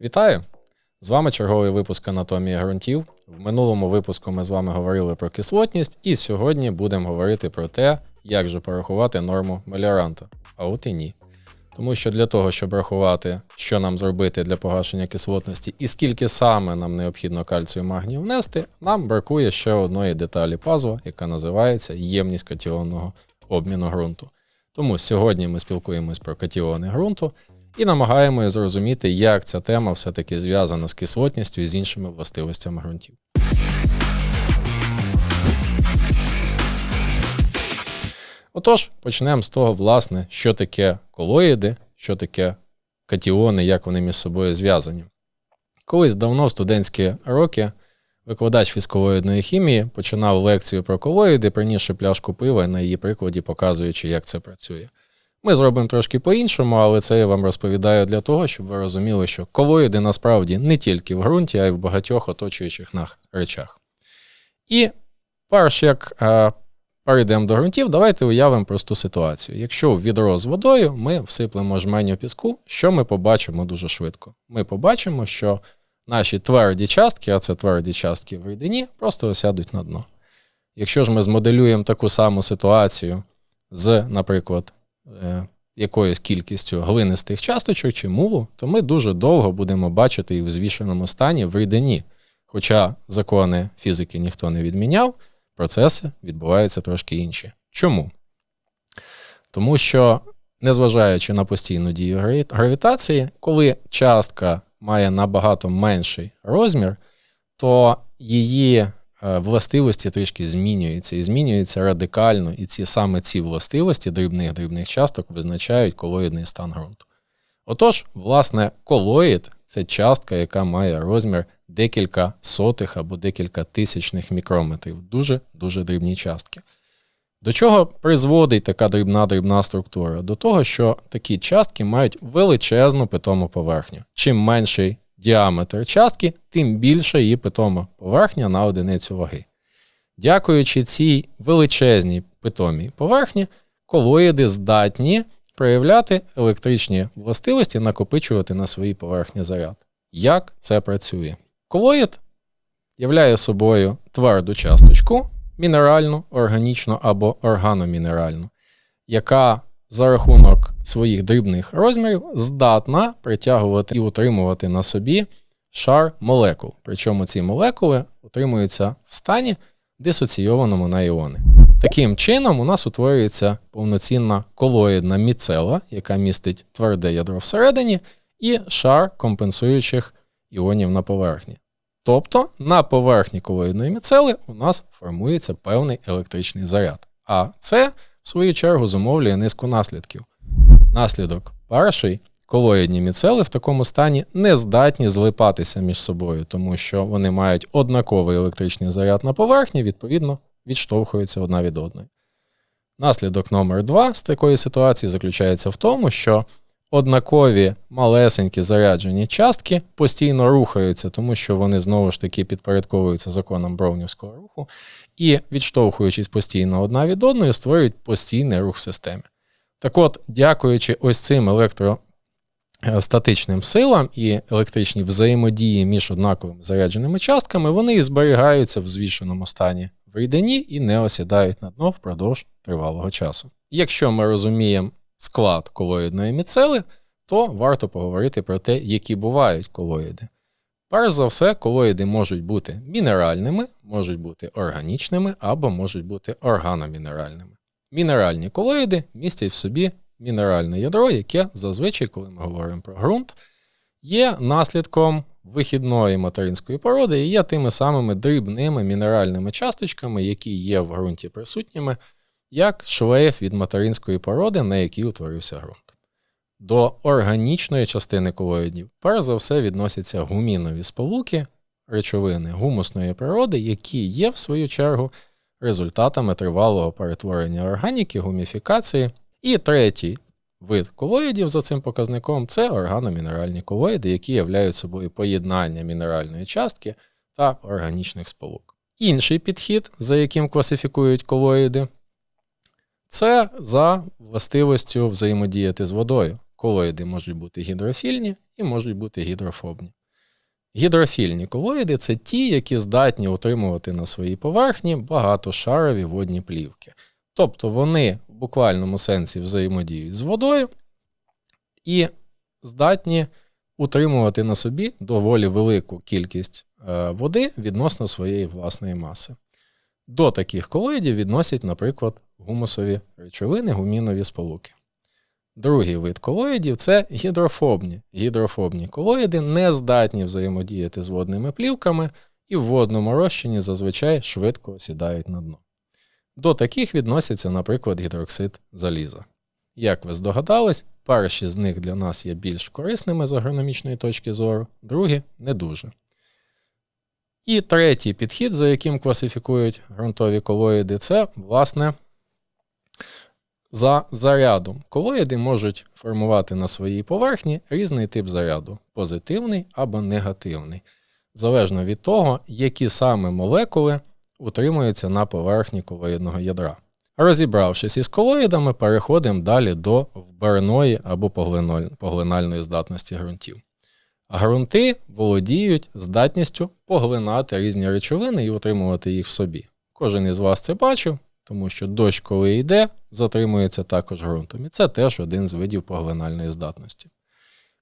Вітаю! З вами черговий випуск анатомії ґрунтів. В минулому випуску ми з вами говорили про кислотність, і сьогодні будемо говорити про те, як же порахувати норму меліоранта. А от і ні. Тому що для того, щоб рахувати, що нам зробити для погашення кислотності і скільки саме нам необхідно кальцію магнію внести, нам бракує ще одної деталі пазла, яка називається ємність катіонного обміну ґрунту. Тому сьогодні ми спілкуємось про катіони ґрунту і намагаємося зрозуміти, як ця тема все-таки зв'язана з кислотністю і з іншими властивостями ґрунтів. Отож, почнемо з того, власне, що таке колоїди, що таке катіони, як вони між собою зв'язані. Колись давно в студентські роки викладач фізколоїдної хімії починав лекцію про колоїди, принісши пляшку пива на її прикладі, показуючи, як це працює. Ми зробимо трошки по-іншому, але це я вам розповідаю для того, щоб ви розуміли, що колоїди насправді не тільки в ґрунті, а й в багатьох оточуючих нас речах. І перш як е, перейдемо до ґрунтів, давайте уявимо просту ситуацію. Якщо в відро з водою ми всиплемо жменю піску, що ми побачимо дуже швидко? Ми побачимо, що наші тверді частки, а це тверді частки в рідині, просто осядуть на дно. Якщо ж ми змоделюємо таку саму ситуацію з, наприклад, якоюсь кількістю глинистих часточок чи мулу, то ми дуже довго будемо бачити їх в звішеному стані в рідині. Хоча закони фізики ніхто не відміняв, процеси відбуваються трошки інші. Чому? Тому що, незважаючи на постійну дію гравітації, коли частка має набагато менший розмір, то її е, властивості трішки змінюються і змінюються радикально, і ці саме ці властивості дрібних дрібних часток визначають колоїдний стан ґрунту. Отож, власне, колоїд це частка, яка має розмір декілька сотих або декілька тисячних мікрометрів. Дуже дуже дрібні частки. До чого призводить така дрібна дрібна структура? До того, що такі частки мають величезну питому поверхню. Чим менший діаметр частки, тим більша її питома поверхня на одиницю ваги. Дякуючи цій величезній питомій поверхні, колоїди здатні проявляти електричні властивості, накопичувати на своїй поверхні заряд. Як це працює? Колоїд являє собою тверду часточку, мінеральну, органічну або органомінеральну, яка за рахунок своїх дрібних розмірів здатна притягувати і утримувати на собі шар молекул. Причому ці молекули утримуються в стані, дисоційованому на іони. Таким чином, у нас утворюється повноцінна колоїдна міцела, яка містить тверде ядро всередині, і шар компенсуючих іонів на поверхні. Тобто на поверхні колоїдної міцели у нас формується певний електричний заряд. А це, в свою чергу, зумовлює низку наслідків. Наслідок перший колоїдні міцели в такому стані не здатні злипатися між собою, тому що вони мають однаковий електричний заряд на поверхні, відповідно, відштовхуються одна від одної. Наслідок номер два з такої ситуації заключається в тому, що однакові малесенькі заряджені частки постійно рухаються, тому що вони знову ж таки підпорядковуються законам броунівського руху, і, відштовхуючись постійно одна від одної, створюють постійний рух в системі. Так от, дякуючи ось цим електростатичним силам і електричній взаємодії між однаковими зарядженими частками, вони і зберігаються в звішеному стані в рідині і не осідають на дно впродовж тривалого часу. Якщо ми розуміємо склад колоїдної міцели, то варто поговорити про те, які бувають колоїди. Перш за все, колоїди можуть бути мінеральними, можуть бути органічними або можуть бути органомінеральними. Мінеральні колоїди містять в собі мінеральне ядро, яке зазвичай, коли ми говоримо про ґрунт, є наслідком вихідної материнської породи і є тими самими дрібними мінеральними часточками, які є в ґрунті присутніми, як шлейф від материнської породи, на якій утворився ґрунт. До органічної частини колоїдів, перш за все, відносяться гумінові сполуки, речовини гумусної природи, які є, в свою чергу, результатами тривалого перетворення органіки, гуміфікації. І третій вид колоїдів за цим показником це органомінеральні колоїди, які являють собою поєднання мінеральної частки та органічних сполук. Інший підхід, за яким класифікують колоїди, це за властивостю взаємодіяти з водою. Колоїди можуть бути гідрофільні і можуть бути гідрофобні. Гідрофільні колоїди це ті, які здатні утримувати на своїй поверхні багатошарові водні плівки. Тобто вони в буквальному сенсі взаємодіють з водою і здатні утримувати на собі доволі велику кількість е, води відносно своєї власної маси. До таких колоїдів відносять, наприклад, гумусові речовини, гумінові сполуки. Другий вид колоїдів це гідрофобні. Гідрофобні колоїди не здатні взаємодіяти з водними плівками і в водному розчині зазвичай швидко осідають на дно. До таких відносяться, наприклад, гідроксид заліза. Як ви здогадались, перші з них для нас є більш корисними з агрономічної точки зору, другі не дуже. І третій підхід, за яким класифікують ґрунтові колоїди, це, власне, за зарядом. Колоїди можуть формувати на своїй поверхні різний тип заряду позитивний або негативний, залежно від того, які саме молекули утримуються на поверхні колоїдного ядра. Розібравшись із колоїдами, переходимо далі до вберної або поглинальної здатності ґрунтів. Грунти володіють здатністю поглинати різні речовини і утримувати їх в собі. Кожен із вас це бачив, тому що дощ, коли йде, затримується також ґрунтом. І це теж один з видів поглинальної здатності.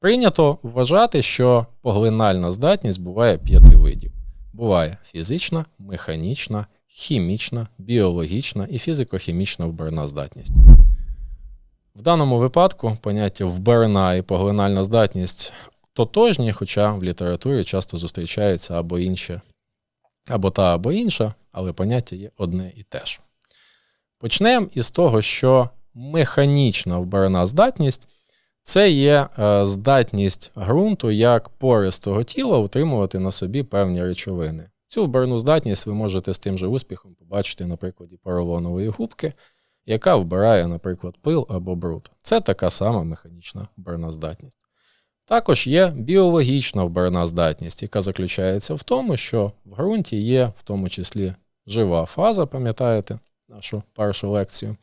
Прийнято вважати, що поглинальна здатність буває п'яти видів: буває фізична, механічна, хімічна, біологічна і фізико-хімічна вберна здатність. В даному випадку поняття вберна і поглинальна здатність тотожні, хоча в літературі часто зустрічаються або інші, або та, або інша, але поняття є одне і те ж. Почнемо із того, що механічна вберена здатність це є е, здатність ґрунту як пористого тіла утримувати на собі певні речовини. Цю вберну здатність ви можете з тим же успіхом побачити на прикладі поролонової губки, яка вбирає, наприклад, пил або бруд. Це така сама механічна вберна здатність. Також є біологічна вберна здатність, яка заключається в тому, що в ґрунті є в тому числі жива фаза, пам'ятаєте нашу першу лекцію.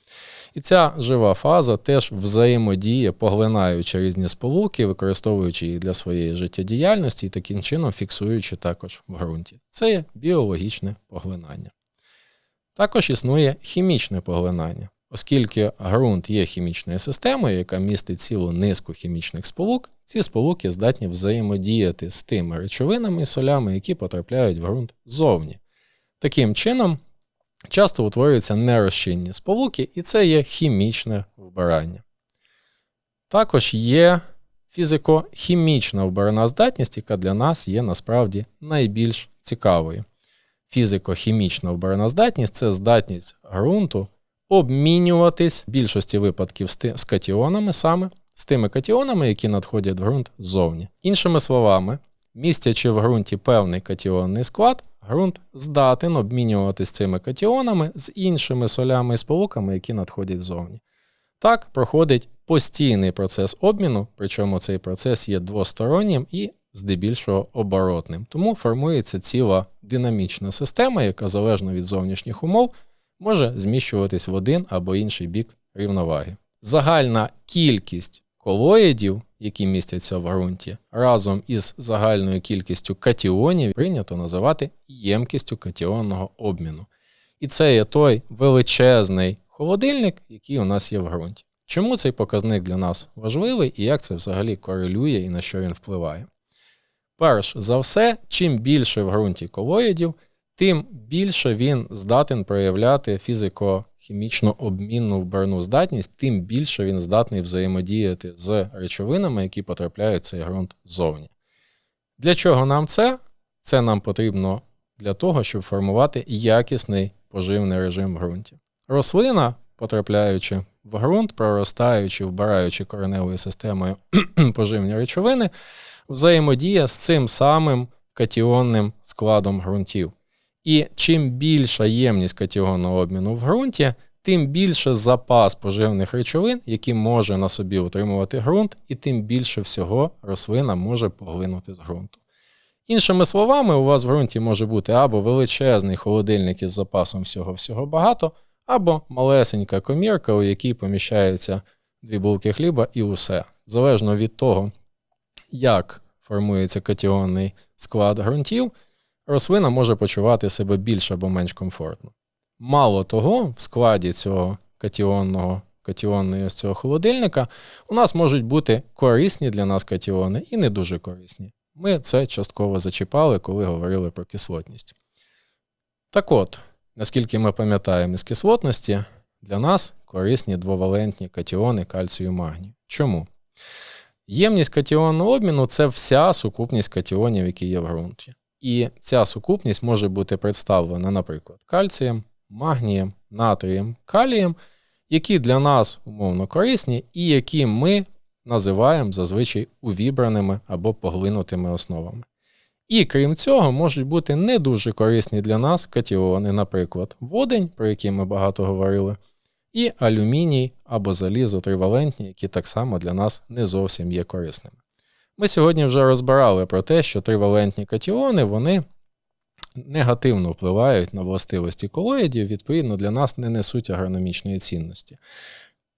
І ця жива фаза теж взаємодіє, поглинаючи різні сполуки, використовуючи їх для своєї життєдіяльності і таким чином фіксуючи також в ґрунті. Це є біологічне поглинання. Також існує хімічне поглинання. Оскільки ґрунт є хімічною системою, яка містить цілу низку хімічних сполук, ці сполуки здатні взаємодіяти з тими речовинами і солями, які потрапляють в ґрунт ззовні. Таким чином, часто утворюються нерозчинні сполуки, і це є хімічне вбирання. Також є фізико-хімічна вбирана здатність, яка для нас є насправді найбільш цікавою. Фізико-хімічна вбирана здатність це здатність ґрунту обмінюватись в більшості випадків з катіонами саме, з тими катіонами, які надходять в ґрунт ззовні. Іншими словами, містячи в ґрунті певний катіонний склад, ґрунт здатен обмінюватись цими катіонами з іншими солями і сполуками, які надходять ззовні. Так проходить постійний процес обміну, причому цей процес є двостороннім і здебільшого оборотним. Тому формується ціла динамічна система, яка залежно від зовнішніх умов може зміщуватись в один або інший бік рівноваги. Загальна кількість колоїдів, які містяться в ґрунті, разом із загальною кількістю катіонів прийнято називати ємкістю катіонного обміну. І це є той величезний холодильник, який у нас є в ґрунті. Чому цей показник для нас важливий і як це взагалі корелює і на що він впливає? Перш за все, чим більше в ґрунті колоїдів, тим більше він здатен проявляти фізико-хімічну обмінну вберну здатність, тим більше він здатний взаємодіяти з речовинами, які потрапляють в цей ґрунт ззовні. Для чого нам це? Це нам потрібно для того, щоб формувати якісний поживний режим в ґрунті. Рослина, потрапляючи в ґрунт, проростаючи, вбираючи кореневою системою поживні речовини, взаємодіє з цим самим катіонним складом ґрунтів. І чим більша ємність катіонного обміну в ґрунті, тим більше запас поживних речовин, які може на собі утримувати ґрунт, і тим більше всього рослина може поглинути з ґрунту. Іншими словами, у вас в ґрунті може бути або величезний холодильник із запасом всього-всього багато, або малесенька комірка, у якій поміщаються дві булки хліба і усе. Залежно від того, як формується катіонний склад ґрунтів, рослина може почувати себе більш або менш комфортно. Мало того, в складі цього катіонного катіонної ось цього холодильника у нас можуть бути корисні для нас катіони і не дуже корисні. Ми це частково зачіпали, коли говорили про кислотність. Так от, наскільки ми пам'ятаємо із кислотності, для нас корисні двовалентні катіони кальцію магнію. Чому? Ємність катіонного обміну це вся сукупність катіонів, які є в ґрунті. І ця сукупність може бути представлена, наприклад, кальцієм, магнієм, натрієм, калієм, які для нас умовно корисні, і які ми називаємо зазвичай увібраними або поглинутими основами. І крім цього, можуть бути не дуже корисні для нас катіони, наприклад, водень, про який ми багато говорили, і алюміній або залізо тривалентні, які так само для нас не зовсім є корисними. Ми сьогодні вже розбирали про те, що тривалентні катіони вони негативно впливають на властивості колоїдів, відповідно, для нас не несуть агрономічної цінності.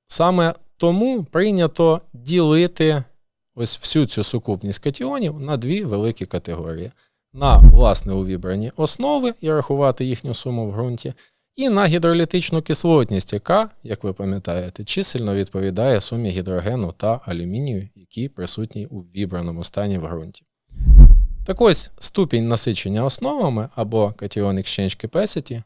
Саме тому прийнято ділити ось всю цю сукупність катіонів на дві великі категорії: на власне увібрані основи і рахувати їхню суму в ґрунті, і на гідролітичну кислотність, яка, як ви пам'ятаєте, чисельно відповідає сумі гідрогену та алюмінію, які присутні у вібраному стані в ґрунті. Так ось ступінь насичення основами або Cation Exchange Capacity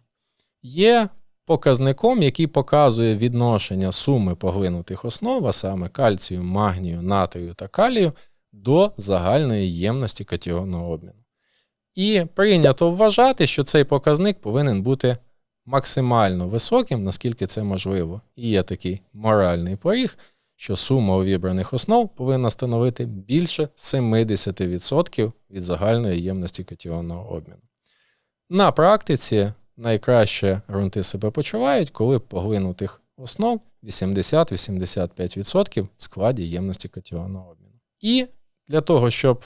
є показником, який показує відношення суми поглинутих основ, а саме кальцію, магнію, натрію та калію, до загальної ємності катіонного обміну. І прийнято вважати, що цей показник повинен бути максимально високим, наскільки це можливо. І є такий моральний поріг, що сума увібраних основ повинна становити більше 70% від загальної ємності катіонного обміну. На практиці найкраще ґрунти себе почувають, коли поглинутих основ 80-85% в складі ємності катіонного обміну. І для того, щоб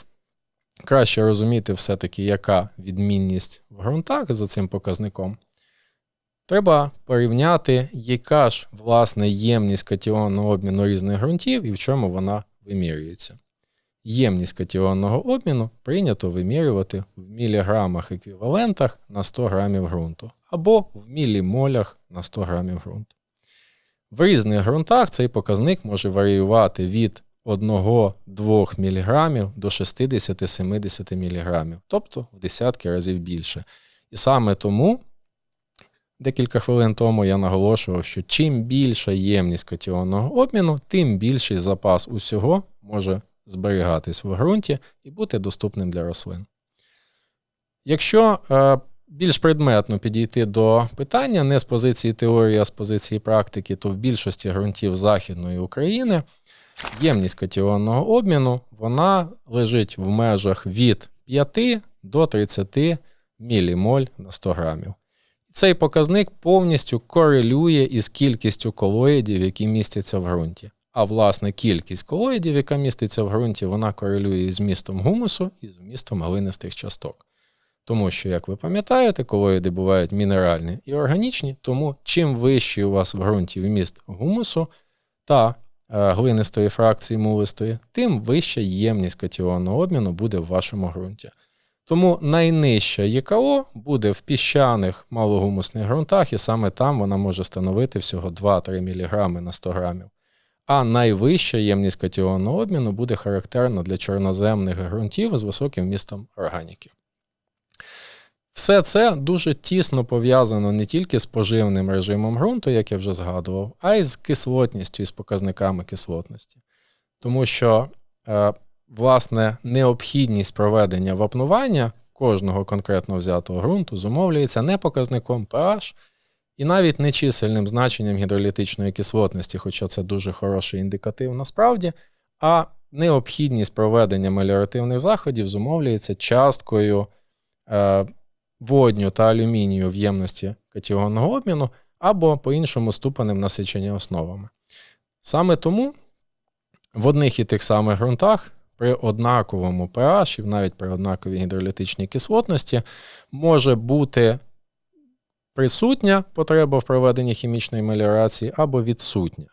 краще розуміти все-таки, яка відмінність в ґрунтах за цим показником, треба порівняти, яка ж власне ємність катіонного обміну різних ґрунтів і в чому вона вимірюється. Ємність катіонного обміну прийнято вимірювати в міліграмах еквівалентах на 100 грамів ґрунту або в мілімолях на 100 грамів ґрунту. В різних ґрунтах цей показник може варіювати від 1-2 мг до 60-70 мг, тобто в десятки разів більше. І саме тому декілька хвилин тому я наголошував, що чим більша ємність катіонного обміну, тим більший запас усього може зберігатись в ґрунті і бути доступним для рослин. Якщо е, більш предметно підійти до питання не з позиції теорії, а з позиції практики, то в більшості ґрунтів Західної України ємність катіонного обміну вона лежить в межах від 5 до 30 мілімоль на 100 грамів. Цей показник повністю корелює із кількістю колоїдів, які містяться в ґрунті. А власне кількість колоїдів, яка міститься в ґрунті, вона корелює із містом гумусу і з містом глинистих часток. Тому що, як ви пам'ятаєте, колоїди бувають мінеральні і органічні, тому чим вищий у вас в ґрунті вміст гумусу та е, глинистої фракції мулистої, тим вища ємність катіонного обміну буде в вашому ґрунті. Тому найнижча ЄКО буде в піщаних малогумусних ґрунтах, і саме там вона може становити всього 2-3 мг на 100 грамів. А найвища ємність катіонного обміну буде характерна для чорноземних ґрунтів з високим вмістом органіки. Все це дуже тісно пов'язано не тільки з поживним режимом ґрунту, як я вже згадував, а й з кислотністю і з показниками кислотності. Тому що, е, власне, необхідність проведення вапнування кожного конкретно взятого ґрунту зумовлюється не показником pH і навіть не чисельним значенням гідролітичної кислотності, хоча це дуже хороший індикатив насправді, а необхідність проведення меліоративних заходів зумовлюється часткою. Е, водню та алюмінію в ємності катіонного обміну, або по-іншому ступенем насичення основами. Саме тому в одних і тих самих ґрунтах при однаковому pH і навіть при однаковій гідролітичній кислотності може бути присутня потреба в проведенні хімічної меліорації або відсутня.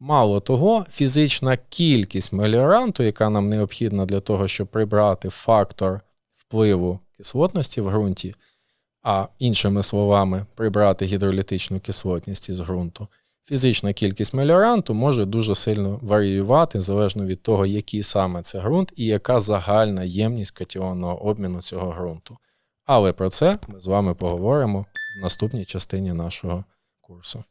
Мало того, фізична кількість меліоранту, яка нам необхідна для того, щоб прибрати фактор впливу кислотності в ґрунті, а іншими словами, прибрати гідролітичну кислотність із ґрунту, фізична кількість меліоранту може дуже сильно варіювати залежно від того, який саме це ґрунт і яка загальна ємність катіонного обміну цього ґрунту. Але про це ми з вами поговоримо в наступній частині нашого курсу.